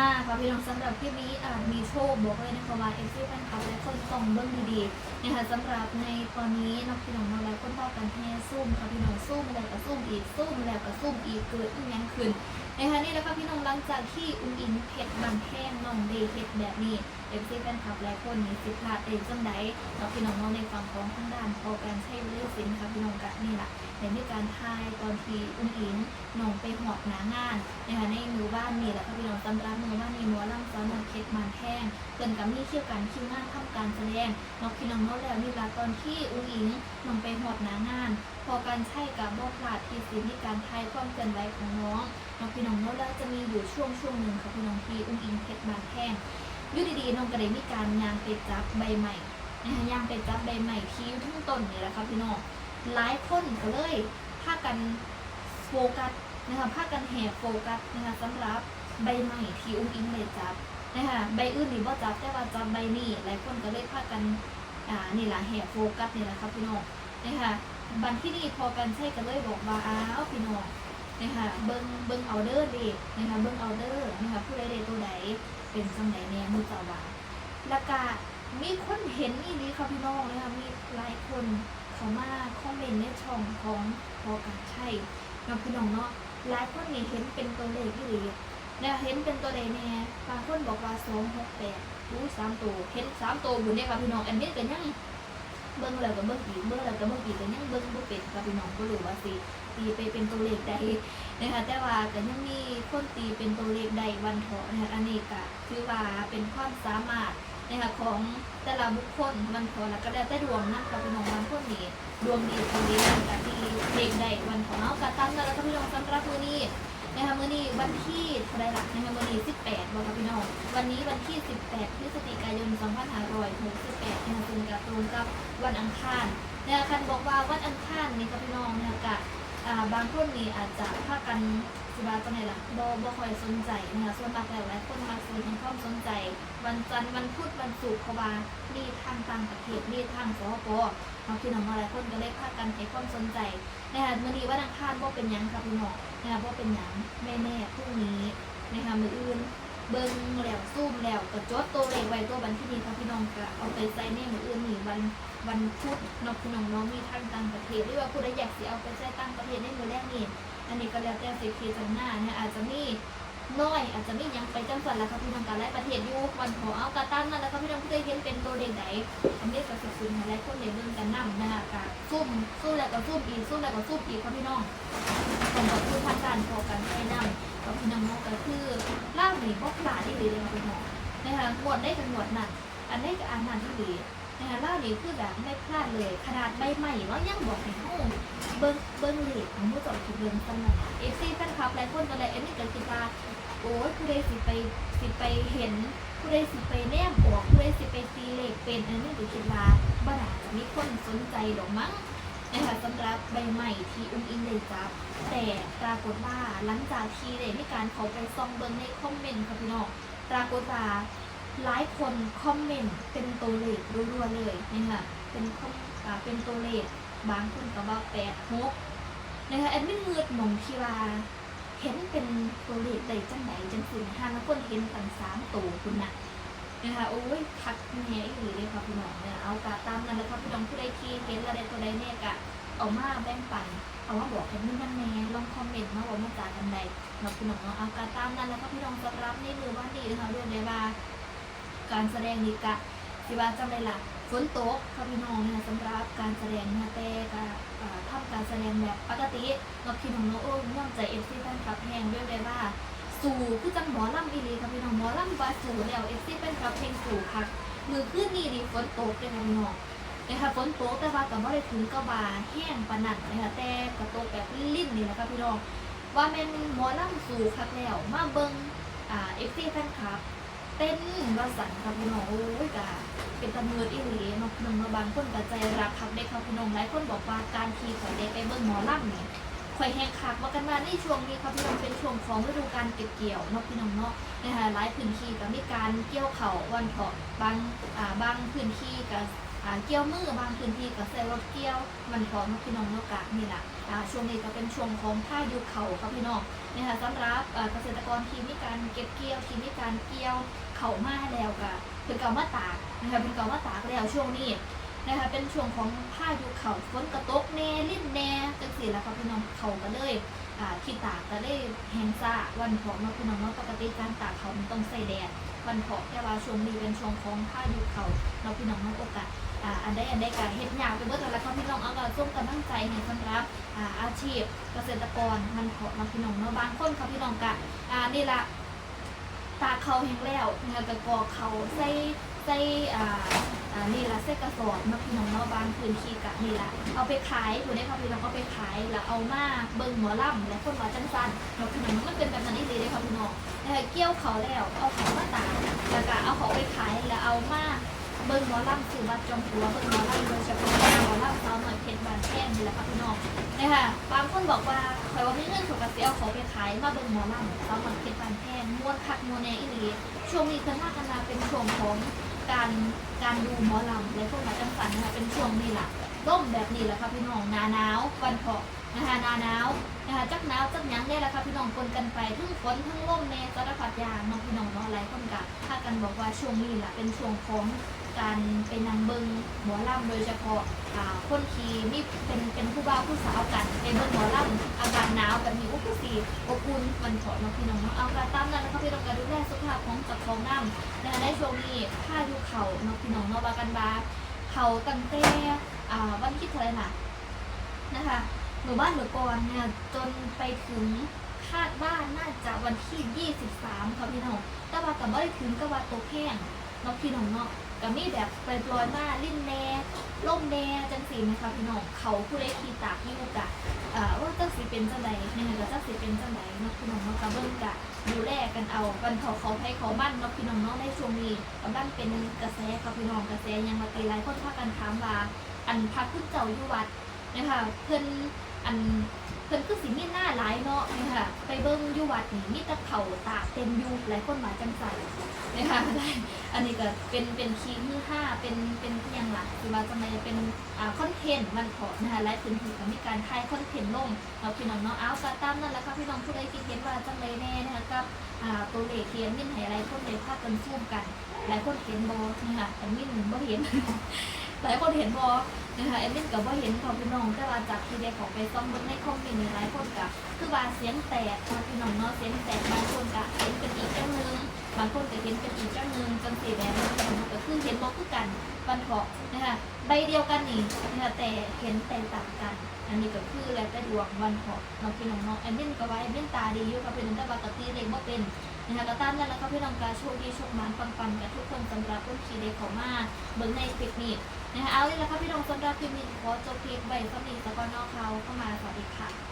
มากค่ะพี่น้องสำหรับคลิปนี้อาจมีโชคบอกเลยนะคะว่าเอฟซีแฟนคลับและคนต้องเบิ้งดีๆนะคะสำหรับในตอนนี้น้องพี่น้องเราแล้วคนต่อกันแห่ซุ่มค่ะพี่น้องซุ่มแล้วก็ซุ่มอีกซุ่มแล้วก็ซุ่มอีกเกิดอีกยังขึ้นนะคะนี่แหล้วค่ะพี่น้องหลังจากที่อุ้งอิงเพชรบันแท่งน้องเดย์เพชรแบบนี้เอฟซีแฟนคลับและคนนี้สิพลาดเองจังใดนพี่น้องเนาะในฝั่งของทางด้านพอการใช้เลือกสินค่ะพี่น้องกะนี่แหละ ในมีการทายตอนที่อุ้งอิงน้องไปหอบหนางานนะคะในหมู่บ้านนี่แหละค่ะพี่น้องสำรับหมู่บ้านนี้หมัวล่ำซ้อนหมเพชรมันแห้งเกินกับมีเชี่ยวกันคิวงานทำการแสดงนอกพี่น้องนาะแล้วนี่ละตอนที่อุ้งอิงลงไปหอบหนางาน พอการใช้กับบ่พลาดที่สิมีการทายความเกินไหวของน้องนอกพี่น้องนาะแล้วจะมีอยู่ช่วงช่วงหนึ่งค่ะพี่น้องที่อุ้งอิงเพชรมันแห้งยุ่ดีๆน้องก็ได้มีการยางไปจับใบใหม่นะคะยางไปจับใบใหม่ที่อยู่ทั้งต้นนี่แหละค่ะพี่น้อง หลายคนก็เลยพากันโฟกัสนะคะผ้ากันแห่โฟกัสนะคะสำหรับใบใหม่ที่อุ้งอิงเลยจับนะคะใบอื่นนี่บ่จับแต่ว่าจับใบนี้หลายคนก็เลยพากันอ่านี่แหละแห่โฟกัสนี่แหละครับพี่น้องนะคะบันที่นี่พอกันใช่กันเลยบอกว่าอ้าวพี่น้องนะคะเบิ้งเบิ้งเอาเดอร์ดินะคะเบิ้งเอาเดอร์นะคะผู้ใดใดตัวใดเป็นจังไหนแน่มือจะว่าแล้วก็มีคนเห็นอีนี้ค่ะพี่น้องนะคะมีหลายคน เขามาคอมเมนต์ในช่องของพอกันใช่น้องพี่น้องเนาะหลายคนนี่เห็นเป็นตัวเลขที่ดีเนี่ยเห็นเป็นตัวใดแน่บางคนบอกว่าสองหกแปดรู้สามตัวเห็นสามตัวบุญเนี่ยค่ะพี่น้องอันนี้ก็ยังเบิ้งแล้วก็เบิ้งอีกเบิ้งแล้วก็เบิ้งอีกก็ยังเบิ้งบ่เป็นค่ะพี่น้องก็รู้ว่าสิตีไปเป็นตัวเลขใดนะคะแต่ว่าก็ยังมีคนตีเป็นตัวเลขใดวันเถาะนะคะอันนี้ก็คือว่าเป็นความสามารถ นะคะของแต่ละบุคคลวันเถาะแล้วก็แล้วแต่ดวงนะคะพี่น้องบางคนนี่ดวงดีคนดีกันดีเพลงใดวันของเรากระตั้งแล้วก็พี่น้องสำหรับมือนี้นะคะมือนี้วันที่เท่าไรล่ะนะคะมือนี้18บอกกับพี่น้องวันนี้วันที่ 18พฤศจิกายน2568นะคะซึ่งกับตรงกับวันอังคารนะคะคันบอกว่าวันอังคารนี่ค่ะพี่น้องนะคะบางคนนี่อาจจะพากัน สิบาตัวไหนล่ะบ่บ่คอยสนใจนะคะส่วนมากแล้วหลายคนมาซื้อทางความสนใจ วันจันทร์วันพุธวันศุกร์เพราว่านี่ทางต่างประเทศนี่ทางสปปเอาพี่น้องหลายคนก็เลยพากันให้ความสนใจนะคะมื่อนี้ว่าดังคาดว่เป็นหยังค่ะพี่น้องนะคะว่เป็นหยังแม่แน่พรุ่งนี้นะคะมืออื่นเบิ้งแล้วซูมแล้วก็จดตัวเลขไว้ตัวบันที่นี้ค่ะพี่น้องก็เอาไปใส่ในมืออื่นนี่วันวันพุธนอกพี่น้องน้องมีทางต่างประเทศหรือว่าผู้ใดอยากสิเอาไปใช้ต่างประเทศในมือแรกนี่ อันนี้ก็แล้วแต่สิทธิจังหน้าเนี่ยอาจจะมีน้อย อาจจะมียังไปจังสันแล้วค่ะพี่น้องการไล่ประเทศอยู่วันขอเอากระตั้งนั่นแล้วค่ะพี่น้องผู้ใดเห็นเป็นตัวเลขไหนอันนี้ก็สิคุณหลายคนในเรื่องกันนำนะคะกะซุ่มสู้แล้วก็ซุ่มอีกสู้แล้วก็ซุ่มอีกค่ะพี่น้องผมขอบคุณทางการพอกันให้นำกับพี่น้องก็คือล่าหนีพวกหลาที่ดีเลยค่ะพี่น้อนะคะหมดได้กันหมดนั่นอันนี้ก็อ่านนั่นที่ดี นะคะล่าหนีคือแบบไม่พลาดเลย ขนาดใบใหม่เนาะยังบอกให้ห้องเบิ้งเบิ้งเหลขของผู้จบคือเบิ้งสำนักเอฟซีแฟนคลับหลายคนก็เลยเอ็นนี่ก็คิดว่าโอ้ยผู้ใดสิไปสิไปเห็นผู้ใดสิไปแนมออกผู้ใดสิไปตีเหลขเป็นอันนี้ก็คิดว่าบ่น่าจะมีคนสนใจดอกมั้งนะคะสำหรับใบใหม่ที่อุ้งอิงได้จับ แต่ปรากฏว่าหลังจากที่ได้มีการเขาไปส่องเบิ่งในคอมเมนต์ค่ะพี่น้องปรากฏว่า หลายคนคอมเมนต์เป็นตัวเลขรัวๆเลยนะคะเป็นคอมเป็นตัวเลขบางคนก็ว่าแปดหกนะคะแอดมินเงือดหมองที่ว่าเห็นเป็นตัวเลขใดจังไหนจังสินห้าแล้วคนเห็นตั้งสามตัวคุณน่ะนะคะโอ้ยคักแง่อีหลีเลยค่ะพี่น้องเนี่ยเอากะตามนั้นเลยค่ะพี่น้องผู้ใดที่เห็นอะไรตัวใดเนี่ยกะเอามาแบ่งปันเอาว่าบอกให้มันนั่นแน่ลองคอมเมนต์มาบอกมาจากกันใดเนาพี่น้องเนาะเอากะตามนั้นแล้วก็พี่น้องสำหรับนี่มือว่าดีนะคะเรื่องได้ว่า การแสดงนี่กะสิว่าจำได้ละฝนตกค่ะพี่น้องนะคะสำหรับการแสดงนะแต่กะอ่าทำการแสดงแบบปกติเนาะพี่น้องเนาะโอ้ยย่อมใจเอฟซีแฟนคลับแห้งด้วยเลยว่า สู่คือจังหมอลำอีลีค่ะพี่น้องหมอลำว่าสู่แล้วเอฟซีเป็นครับเพลงสู่ค่ะมือขึ้นนี่ดิฝนตกเลยค่ะพี่น้องนะคะฝนตกแต่ว่าก็บ่ได้ถึงกระบาแห้งปานนันนะคะแต่กระตกแบบลิ่นนี่แหละค่ะพี่น้องว่าแม่นหมอลำสู่คักแล้วมาเบิ่งอ่าเอฟซีแฟนคลับ เต้นว่าสันค่ะพี่น้องโอ้ยกะเป็นตะมืออีหลีเนาะหนึ่งมาบางคนก็ใจรักคักเด็กค่ะพี่น้องหลายคนบอกว่าการขี่ของเด็กไปเบิ่งหมอลำนี่ข่อยแหกคักว่ากันมาในช่วงนี้ครับพี่น้องเป็นช่วงของฤดูการเก็บเกี่ยวเนาะพี่น้องเนาะนะคะหลายพื้นที่ก็มีการเกี่ยวเข่าววันเถาะบางอ่าบางพื้นที่ก็ อ่าเกี่ยวมือบางพื้นที่ก็ใส่รถเกี่ยววันเถาะเนาพี่น้องเนาะกะนี่แหละอ่าช่วงนี้ก็เป็นช่วงของพายุเขาครับพี่น้องนะคะสำหรับเกษตรกรที่มีการเก็บเกี่ยวที่มีการเกี่ยวเขามาแล้วก็เป็นเก่ามาตากนะคะเป็นเก่ามาตากแล้วช่วงนี้นะคะเป็นช่วงของพายุเขาฝนกระตกแน่ลิ้นแน่จังสีแล้วครับพี่น้องเขาก็เลยอ่าที่ตากก็เลยแห้งซ่าวันของเนาะพี่น้องเนาะปกติการตากเขามันต้องใส่แดดวันของแต่ว่าช่วงนี้เป็นช่วงของพายุเขาเราพี่น้องเนาะโอกาส อ่าอันใดอันใดการเฮ็ดยาวไปเบิดแล้วครับพี่น้องเอาก็ส่งกำลังใจให้สำหรับอ่าอาชีพเกษตรกรมันเพาะเนาะพี่น้องเนาะบางคนครับพี่น้องกะอ่านี่ละตาเขาแห้งแล้วนะคะก็กอเขาใส่ใส่อ่าอ่านี่ละใส่กระสอบเนาะพี่น้องเนาะบางพื้นที่กะนี่ละเอาไปขายผู้ใดครับพี่น้องเอาไปขายแล้วเอามาเบิ่งหมอลำและคนว่าจังซั่นเนาะพี่น้องมันเป็นแบบนั้นอีหลีเด้ครับพี่น้องนะคะเกี่ยวเขาแล้วเอาเขามาตากแล้วก็เอาเขาไปขายแล้วเอามา เบิ้งหมอลำสื่อบัตรจองหัวเบิ้งหมอลำโดยเฉพาะหมอลำสาวหน่อยเพชรบานแท่งนี่แหละค่ะพี่น้องนะคะบางคนบอกว่าใครว่าไม่เงื่อนถูกกระเซียวเขาไปขายมาเบิ้งหมอลำสาวหน่อยเพชรบานแท่งม้วนคักม้วนแน่อีหลีช่วงนี้จะน่ากันนาเป็นช่วงของการการดูหมอลำและพวกหมาจังสันนะคะเป็นช่วงนี้แหละร่มแบบนี้แหละค่ะพี่น้องหนาหนาววันเพาะ นะคะหนาหนาวนะคะจักหนาวจักหยังได้แหละค่ะพี่น้องปนกันไปทั้งฝนทั้งลมในสารพัดอย่างน้องพี่น้องเนาะหลายคนกะถ้ากันบอกว่าช่วงนี้แหละเป็นช่วงของการไปนำเบิงหมอลำโดยเฉพาะอ่าคนที่มีเป็นเป็นผู้บ่าวผู้สาวกันไปเบิงหมอลำอากาศหนาวแบบนี้โอ้ผู้สีอบอุ่นมันถอดเนาะพี่น้องเนาะเอาการตามนั้นนะคะพี่น้องการดูแลสุขภาพของจับของน้ำและในช่วงนี้ถ้าอยู่เขาเนาะพี่น้องเนาะบากันบาเขาตั้งแต่วันที่เท่าไหร่น่ะนะคะ หมู่บ้านหมู่กรเนี่ยจนไปถึงคาดว่าน่าจะวันที่ 23ค่ะพี่น้องแต่ว่ากับไม่ได้ถึงกับว่าตัวแห้งเนาะพี่น้องเนาะก็มีแบบไปลอยมาลิ้นแน่ล่มแน่จังสีนะคะพี่น้องเขาผู้ใดขี่ตากที่กะเออว่าจังสีเป็นจังใดเนี่ยก็จังสีเป็นจังใดเนาะพี่น้องเนาะกำลังกะดูแลกันเอาวันเขาเขาให้เขาบ้านเนาะพี่น้องเนาะในช่วงนี้กำลังเป็นกระแสค่ะพี่น้องกระแสยังมาตีหลายคนพากันถามว่าอันพักขึ้นเจ้าอยู่วัดนะคะเพิ่น อันเพิ่นคือสิมีหน้าหลายเนาะนี่ค่ะไปเบิ่งอยู่วัดนี่มีแต่เขาตากเต็มอยู่หลายคนมาจังใส่นะคะอันนี้ก็เป็นเป็นคีมือห้าเป็นเป็นเพียงหลักคือว่าจะม่เป็นอ่าคอนเทนต์มันขอนะคะและพื้นที่ก็มีการถ่ายคอนเทนต์ลงเราพี่น้องเนาะเอาก็ตามนั่นแหละค่ะพี่น้องผู้ใดคิดเห็นว่าจังเลยแน่นะคะกับอ่าตัวเลขเขียนมินให้อะไรคนเลยพากันซูมกันหลายคนเห็นโบนี่ค่ะแอดมินบ่เห็น หลายคนเห็นบอนะคะแอดมินกับว่าเห็นของพี่น้องแต่ว่าจากที่ได้ของไปซ่อมเบนในคอมเมนต์นี่หลายคนกับคือว่าเสียงแตกค่ะพี่น้องเนาะเสียงแตกบางคนก็เห็นเป็นอีกเจ้าหนึงบางคนก็เห็นเป็นอีกเจ้าหนึ่งจังสีแบบนี้ก็คือเห็นบอกคือกันบันเถาะนะคะใบเดียวกันนี่นะคะแต่เห็นแตกต่างกัน อันนี้ก็คือแล้วแต่ดวงวันเถาะน้องพี่น้องเนาะแอมเบนก็ว่าแอมเบนตาดีอยู่ค่ะเป็นแต่ว่ากับตีเล็กบ่เป็นนะคะก็ตามนั้นแล้วก็พี่น้องกาโชคดีโชคมานปังๆกับทุกคนสำหรับคนขี่เด็กของมาเบิ่งในคลิปนี้ นะคะเอาเลยละค่ะพี่น้องสำหรับคลิปนี้ขอจบคลิปใบสำหรับสกอนนอกเขาเข้ามาสวัสดีค่ะ